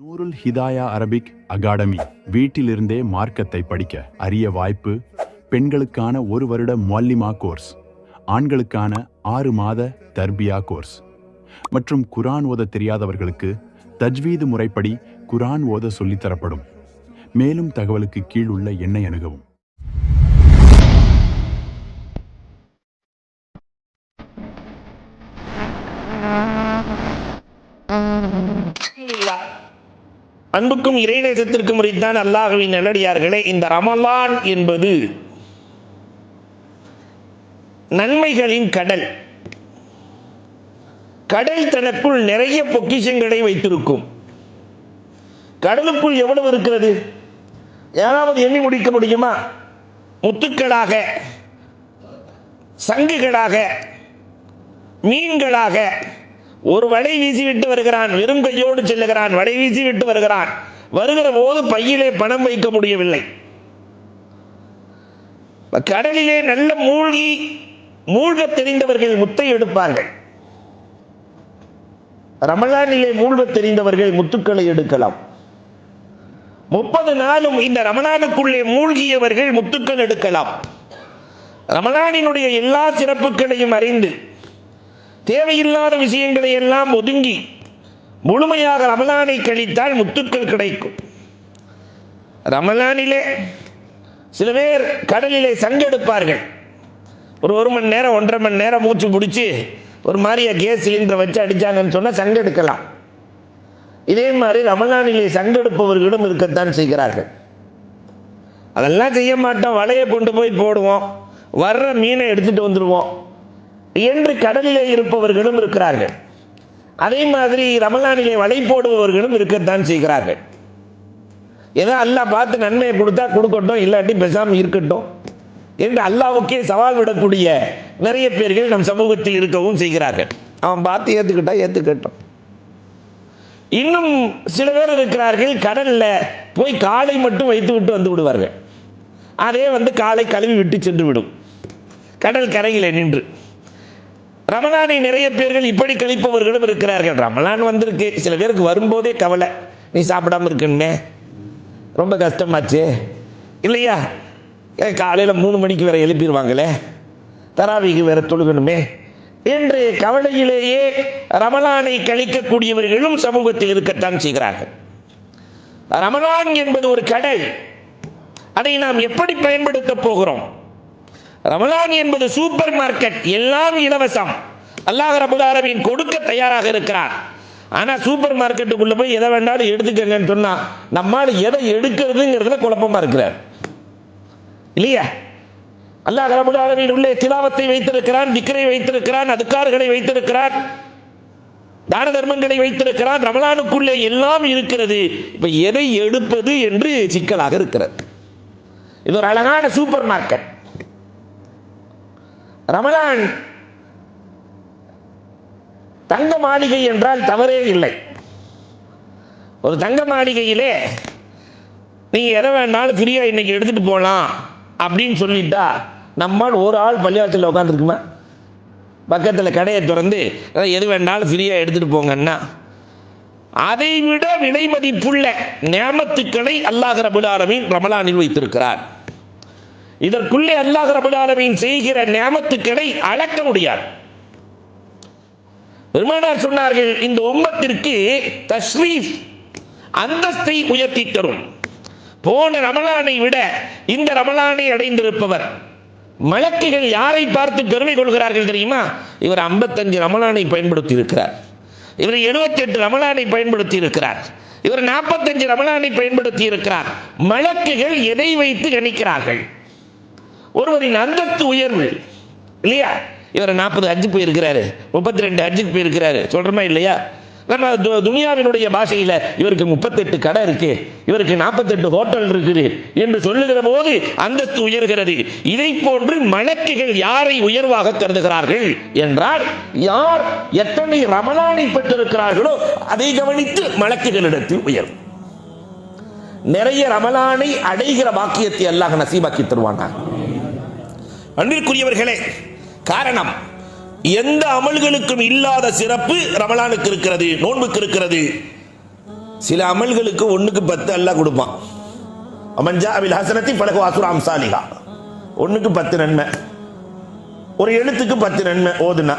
Noorul Hidaya Arabic academy வீட்டிலிருந்தே மார்க்கத்தை படிக்க அரிய வாய்ப்பு பெண்களுக்கான ஒரு வருட மொல்லிமா கோர்ஸ் ஆண்களுக்கான ஆறு மாத தர்பியா கோர்ஸ். மற்றும் குரான் ஓத தெரியாதவர்களுக்கு தஜ்வீது முறைப்படி குரான் ஓத சொல்லித்தரப்படும் மேலும் தகவலுக்கு கீழ் உள்ள எண்ணை அணுகவும். அன்புக்கும் இறைநேசத்திற்கும் உரித்தான் அல்லாஹுவின் நல்லடியார்களே இந்த ரமலான் என்பது நன்மைகளின் கடல். கடல் தனக்குள் நிறைய பொக்கிஷங்களை வைத்திருக்கும். கடலுக்குள் எவ்வளவு இருக்கிறது? யாராவது எண்ணி முடிக்க முடியுமா? முத்துக்களாக சங்குகளாக மீன்களாக ஒரு வலை வீசி விட்டு வருகிறான் வெறும் கையோடு செல்லுகிறான் வலை வீசி விட்டு வருகிறான். வருகிற போது பையிலே பணம் வைக்க முடியவில்லை. கடலிலே நல்ல மூழ்கி மூழ்க தெரிந்தவர்கள் முத்தை எடுப்பார்கள். ரமலானிலே மூழ்க தெரிந்தவர்கள் முத்துக்களை எடுக்கலாம். முப்பது நாளும் இந்த ரமணானுக்குள்ளே மூழ்கியவர்கள் முத்துக்கள் எடுக்கலாம். ரமலானினுடைய எல்லா சிறப்புகளையும் அறிந்து தேவையில்லாத விஷயங்களை எல்லாம் ஒதுங்கி முழுமையாக ரமலானை கழித்தால் முத்துக்கள் கிடைக்கும். ரமலானிலே சில பேர் கடலிலே சங்கெடுப்பார்கள் ஒரு ஒரு மணி நேரம் ஒன்றரை மணி நேரம் மூச்சு பிடிச்சி ஒரு மாதிரியா கேஸ் சிலிண்டரை வச்சு அடித்தாங்கன்னு சொன்னால் சங்கெடுக்கலாம் இதே மாதிரி ரமலானிலே சங்கெடுப்பவர்களும் இருக்கத்தான் செய்கிறார்கள். அதெல்லாம் செய்ய மாட்டோம். வலையை கொண்டு போய் போடுவோம். வர்ற மீனை எடுத்துகிட்டு வந்துடுவோம் என்று கடலிலே இருப்பவர்களும் இருக்கிறார்கள். அதே மாதிரி ரமலானிலே வலை போடுபவர்களும் இருக்கத்தான் செய்கிறார்கள். ஏதோ அல்லாஹ் பார்த்து நன்மையை கொடுத்தா கொடுக்கட்டும் இல்லாட்டி பெசாமல் இருக்கட்டும் என்று அல்லாவுக்கே சவால் விடக்கூடிய நிறைய பேர்கள் நம் சமூகத்தில் இருக்கவும் செய்கிறார்கள். அவன் பார்த்து ஏற்றுக்கிட்டா ஏற்றுக்கட்டும் இன்னும் சில பேர் இருக்கிறார்கள் கடலில் போய் காலை மட்டும் வைத்து விட்டு வந்து விடுவார்கள். அதே வந்து காலை கழுவி விட்டு சென்று விடும். கடல் கரையில் நின்று. ரமலானை நிறைய பேர்கள் இப்படி கழிப்பவர்களும் இருக்கிறார்கள். ரமலான் வந்திருக்கு. சில பேருக்கு வரும்போதே கவலை. நீ சாப்பிடாம இருக்கணுமே. ரொம்ப கஷ்டமாச்சு. இல்லையா? காலையில் மூணு மணிக்கு வேற எழுப்பிடுவாங்களே தராவிக்கு வேற தொழுகணுமே. என்று கவலையிலேயே ரமலானை கழிக்கக்கூடியவர்களும் சமூகத்தில் இருக்கத்தான் செய்கிறார்கள். ரமலான் என்பது ஒரு கடல். அதை நாம் எப்படி பயன்படுத்த போகிறோம்? ரமலான் என்பது சூப்பர் மார்க்கெட் எல்லாம் இலவசம். அல்லாஹ் ரபுல் கொடுக்க தயாராக இருக்கிறார். ஆனா சூப்பர் மார்க்கெட்டுக்குள்ள போய் எதை வேண்டாலும் எடுத்துக்கங்கன்னு சொன்னா நம்மால் எதை எடுக்கிறதுங்கிறதுல குழப்பமா இருக்கிறார். இல்லையா? அல்லாஹ் ரபுல் உள்ளே திலாவத்தை வைத்திருக்கிறான் திக்கரை வைத்திருக்கிறான் அதுக்கார்களை வைத்திருக்கிறான் தான தர்மங்களை வைத்திருக்கிறான் ரமலானுக்குள்ளே எல்லாம் இருக்கிறது. இப்ப எதை எடுப்பது என்று சிக்கலாக இருக்கிறது. இது ஒரு அழகான சூப்பர் மார்க்கெட். ரமலான் தங்க மாளிகை என்றால் தவறே இல்லை. ஒரு தங்க மாளிகையிலே நீங்கள் எதை வேணாலும் ஃப்ரீயாக இன்னைக்கு எடுத்துகிட்டு போகலாம் அப்படின்னு சொல்லிட்டா நம்மால் ஒரு ஆள் பள்ளியாசத்தில் உட்காந்துருக்குமா பக்கத்தில் கடையை திறந்து எது வேணாலும் ஃப்ரீயாக எடுத்துகிட்டு போங்கன்னா அதை விட விலை மதிப்புள்ள நியமத்துக்களை அல்லாஹ் ரபுல் ஆலமீன் ரமலானில் வைத்திருக்கிறார். இதற்குள்ளே அல்லாஹ் ரபுல் செய்கிற நியமத்துக்களை அளக்க முடியாது. பெருமானார் சொன்னார்கள் இந்த உம்மத்திற்கு தஸ்ரீஃப் அந்தஸ்தை உயர்த்தி தரும். போன ரமலானை விட இந்த ரமலானை அடைந்திருப்பவர். மலக்குகள் யாரை பார்த்து பெருமை கொள்கிறார்கள் தெரியுமா? இவர் ஐம்பத்தஞ்சு ரமலானை பயன்படுத்தி இருக்கிறார் இவர் எழுபத்தெட்டு ரமலானை பயன்படுத்தி இருக்கிறார் இவர் நாற்பத்தஞ்சு ரமலானை பயன்படுத்தி இருக்கிறார் மலக்குகள் எதை வைத்து கணிக்கிறார்கள்? ஒருவரின் அந்தஸ்து உயர்வு. இல்லையா? இவர் நாற்பது ஹஜ்ஜுக்கு போயிருக்கிறாரு. முப்பத்தி ரெண்டு ஹஜ்ஜுக்கு போயிருக்கிறாரு. சொல்கிறோமா இல்லையா? நம்ம துனியாவினுடைய பாஷையில் இவருக்கு முப்பத்தெட்டு கடை இருக்கு. இவருக்கு நாற்பத்தெட்டு ஹோட்டல் இருக்குது என்று சொல்லுகிற போது அந்தஸ்து உயர்கிறது. இதை போன்று மலக்குகள் யாரை உயர்வாக கருதுகிறார்கள் என்றால் யார் எத்தனை ரமலானை பெற்றிருக்கிறார்களோ அதை கவனித்து மலக்குகளிடத்தில் உயர்வு. நிறைய ரமலானை அடைகிற பாக்கியத்தை அல்லாஹ் நசீபாக்கி தருவானா அன்பிற்குரியவர்களே காரணம் எந்த அமல்களுக்கும் இல்லாத சிறப்பு ரமலானுக்கு இருக்கிறது நோன்புக்கு இருக்கிறது. சில அமல்களுக்கு ஒண்ணுக்கு பத்து அல்லா கொடுப்பான். அமஞ்சா அபில் ஹசனத்தி பலகு அசுராம் சாலிகா ஒண்ணுக்கு பத்து நன்மை. ஒரு எழுத்துக்கு பத்து நன்மை ஓதுனா.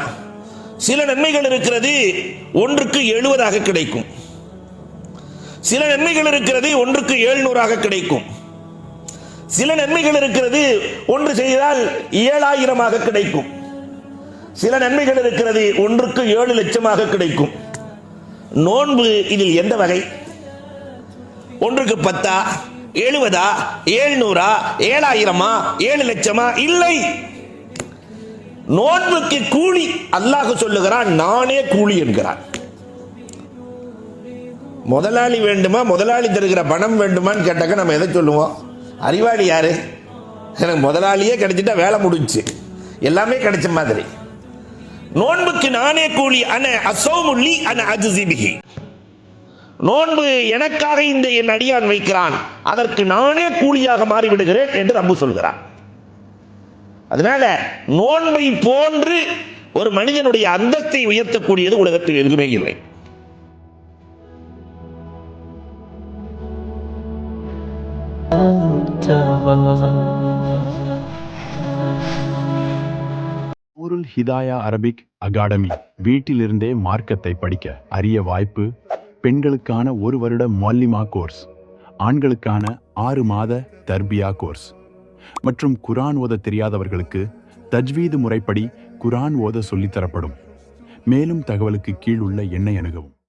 சில நன்மைகள் இருக்கிறது ஒன்றுக்கு எழுபதாக கிடைக்கும். சில நன்மைகள் இருக்கிறது ஒன்றுக்கு எழுநூறாக கிடைக்கும். சில நன்மைகள் இருக்கிறது. ஒன்று செய்தால் ஏழாயிரமாக கிடைக்கும். சில நன்மைகள் இருக்கிறது ஒன்றுக்கு ஏழு லட்சமாக கிடைக்கும். நோன்பு இதில் எந்த வகை? ஒன்றுக்கு பத்தா? எழுபதா? ஏழ்நூறா? ஏழாயிரமா? ஏழு லட்சமா? இல்லை. நோன்புக்கு கூலி அல்லாஹ் சொல்லுகிறான் நானே கூலி என்கிறான். முதலாளி வேண்டுமா? முதலாளி தருகிற பணம் வேண்டுமான்னு கேட்டாக்க நம்ம எதை சொல்லுவோம்? அறிவாளி யார்? எனக்கு முதலாளியே கிடைச்சிட்டா வேலை முடிஞ்சுச்சு. எல்லாமே கிடைச்ச மாதிரி. நோன்புக்கு நானே கூலி அன அசோமுள்ளி அன அஜுசிபிகி நோன்பு எனக்காக இந்த என் அடியான் வைக்கிறான். அதற்கு நானே கூலியாக மாறிவிடுகிறேன் என்று ரப்பு சொல்கிறான் அதனால நோன்பை போன்று ஒரு மனிதனுடைய அந்தஸ்தை உயர்த்தக்கூடியது உலகத்தில் எதுவுமே இல்லை. நூருல் ஹிதாயா அரபிக் அகாடமி வீட்டிலிருந்தே மார்க்கத்தை படிக்க அரிய வாய்ப்பு பெண்களுக்கான ஒரு வருட மொல்லிமா கோர்ஸ் ஆண்களுக்கான ஆறு மாத தர்பியா கோர்ஸ். மற்றும் குரான் ஓத தெரியாதவர்களுக்கு தஜ்வீது முறைப்படி குரான் ஓத சொல்லித்தரப்படும் மேலும் தகவலுக்கு கீழ் உள்ள எண்ணை அணுகவும்.